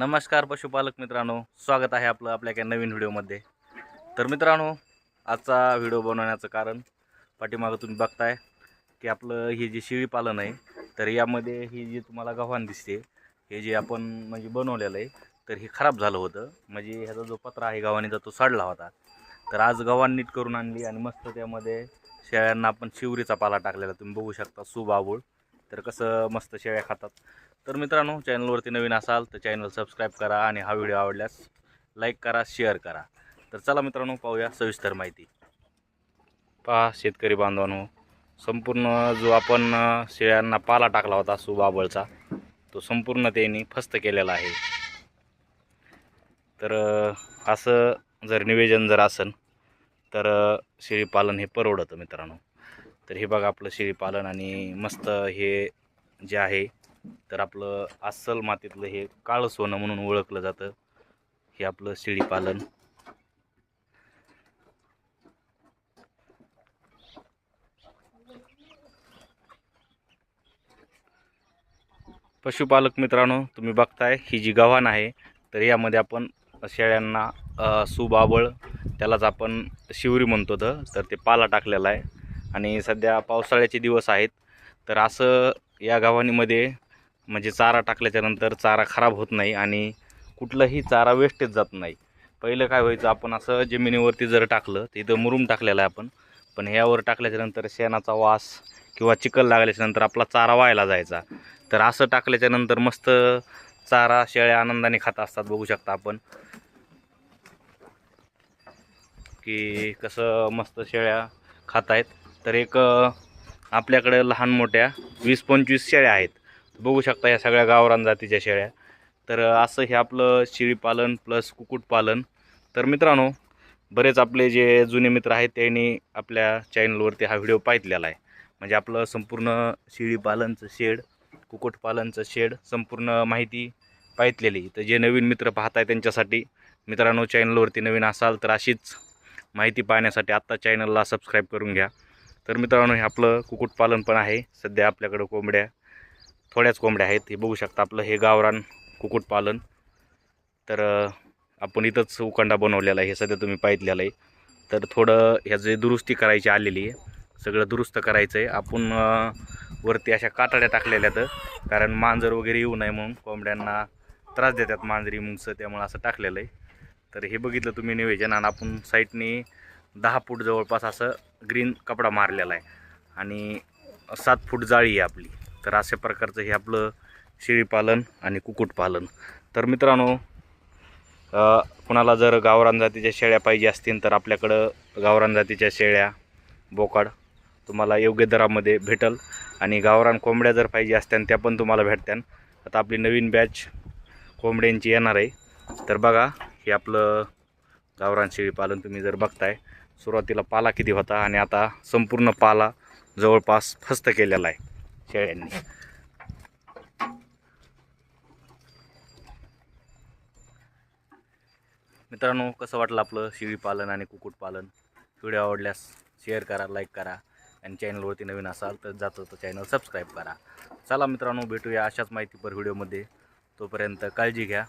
नमस्कार पशुपालक मित्रांनो स्वागत आहे आपलं आपल्या काही नवीन व्हिडिओमध्ये. तर मित्रांनो आजचा व्हिडिओ बनवण्याचं कारण पाठीमागं तुम्ही बघताय की आपलं हे जे शेळी पालन आहे तर यामध्ये ही जी तुम्हाला गव्हाण दिसते हे जे आपण म्हणजे बनवलेलं आहे तर हे खराब झालं होतं. म्हणजे ह्याचा जो पत्रा आहे गव्हाणीचा तो सडला होता. तर आज गव्हाण नीट करून आणली आणि मस्त त्यामध्ये शेळ्यांना आपण शिवरीचा पाला टाकलेला तुम्ही बघू शकता सुबाबूळ. तर कसं मस्त शेळ्या खातात. तर मित्रांनो चॅनलवरती नवीन असाल तर चॅनल सबस्क्राईब करा आणि हा व्हिडिओ आवडल्यास लाईक करा शेअर करा. तर चला मित्रांनो पाहूया सविस्तर माहिती. पहा शेतकरी बांधवांनो संपूर्ण जो आपण शेळ्यांना पाला टाकला होता सुबाबळचा तो संपूर्ण त्यांनी फस्त केलेला आहे. तर असं जर निवेदन जर असन तर शेळीपालन हे परवडतं मित्रांनो. तर हे बघा आपलं शेळीपालन आणि मस्त हे जे आहे तर आपलं अस्सल मातीतलं हे काळं सोनं म्हणून ओळखलं जातं. हे आपलं शेळीपालन पशुपालक मित्रांनो तुम्ही बघताय ही जी गव्हाण आहे तर यामध्ये आपण शेळ्यांना अ, सुबाबळ त्यालाच आपण शिवरी म्हणतो तर ते पाला टाकलेला आहे. आणि सध्या पावसाळ्याचे दिवस आहेत तर असं या गव्हाणीमध्ये म्हणजे चारा टाकल्याच्यानंतर चारा खराब होत नाही आणि कुठलाही चारा वेस्टेज जात नाही. पहिलं काय व्हायचं आपण असं जमिनीवरती जर टाकलं तर इथं मुरूम टाकलेलं आहे आपण. पण ह्यावर टाकल्याच्यानंतर शेणाचा वास किंवा चिखल लागल्याच्यानंतर आपला चारा व्हायला जायचा. तर असं टाकल्याच्यानंतर मस्त चारा शेळ्या आनंदाने खात असतात बघू शकता आपण. की कसं मस्त शेळ्या खात आहेत तर एक आपल्याकडे लहान मोठ्या वीस पंचवीस शेळ्या आहेत. बघू शकता या सगळ्या गावरान जातीच्या शेळ्या. तर असं हे आपलं शेळीपालन प्लस कुक्कुटपालन तर मित्रांनो बरेच आपले जे जुने मित्र आहेत त्यांनी आपल्या चॅनलवरती हा व्हिडिओ पाहितलेला आहे. म्हणजे आपलं संपूर्ण शेळीपालनचं शेड कुक्कुटपालनचं शेड संपूर्ण माहिती पाहितलेली तर जे नवीन मित्र पाहत आहे त्यांच्यासाठी मित्रांनो चॅनलवरती नवीन असाल तर अशीच माहिती पाहण्यासाठी आत्ता चॅनलला सबस्क्राईब करून घ्या. तर मित्रांनो हे आपलं कुक्कुटपालन पण आहे. सध्या आपल्याकडं कोंबड्या थोड्याच कोंबड्या आहेत. हे बघू शकता आपलं हे गावरान कुक्कुटपालन. तर आपण इथंच उकंडा बनवलेला आहे. हे सध्या तुम्ही पाहितलेलं आहे. तर थोडं ह्याची दुरुस्ती करायची आलेली आहे सगळं दुरुस्त करायचं आहे. आपण वरती अशा काटाड्या टाकलेल्या आहेत. कारण मांजर वगैरे येऊ नये म्हणून कोंबड्यांना त्रास देतात मांजरी मुंगसं त्यामुळं असं टाकलेलं आहे. तर हे बघितलं तुम्ही निवेदन आणि आपण साईडने दहा फूट जवळपास असं ग्रीन कपडा मारलेला आहे. आणि सात फूट जाळी आहे आपली. तर अशा प्रकारचं हे आपलं शेळीपालन आणि कुक्कुटपालन तर मित्रांनो कुणाला जर गावरान जातीच्या शेळ्या पाहिजे असतील तर आपल्याकडं गावरान जातीच्या शेळ्या बोकाड तुम्हाला योग्य दरामध्ये भेटल. आणि गावरान कोंबड्या जर पाहिजे असत्यान त्या पण तुम्हाला भेटत्यान. आता आपली नवीन बॅच कोंबड्यांची येणार आहे. तर बघा हे आपलं गावरान शेळीपालन तुम्ही जर बघताय सुरुवातीला पाला किती होता आणि आता संपूर्ण पाला जवळपास फस्त केलेला आहे. शेळ्यांनी. मित्रांनो कसं वाटलं आपलं शेळीपालन आणि कुक्कुटपालन व्हिडिओ आवडल्यास शेअर करा लाईक करा आणि चॅनलवरती नवीन असाल तर जातं तर चॅनल सबस्क्राईब करा. चला मित्रांनो भेटूया अशाच माहितीपर व्हिडिओमध्ये. तोपर्यंत काळजी घ्या.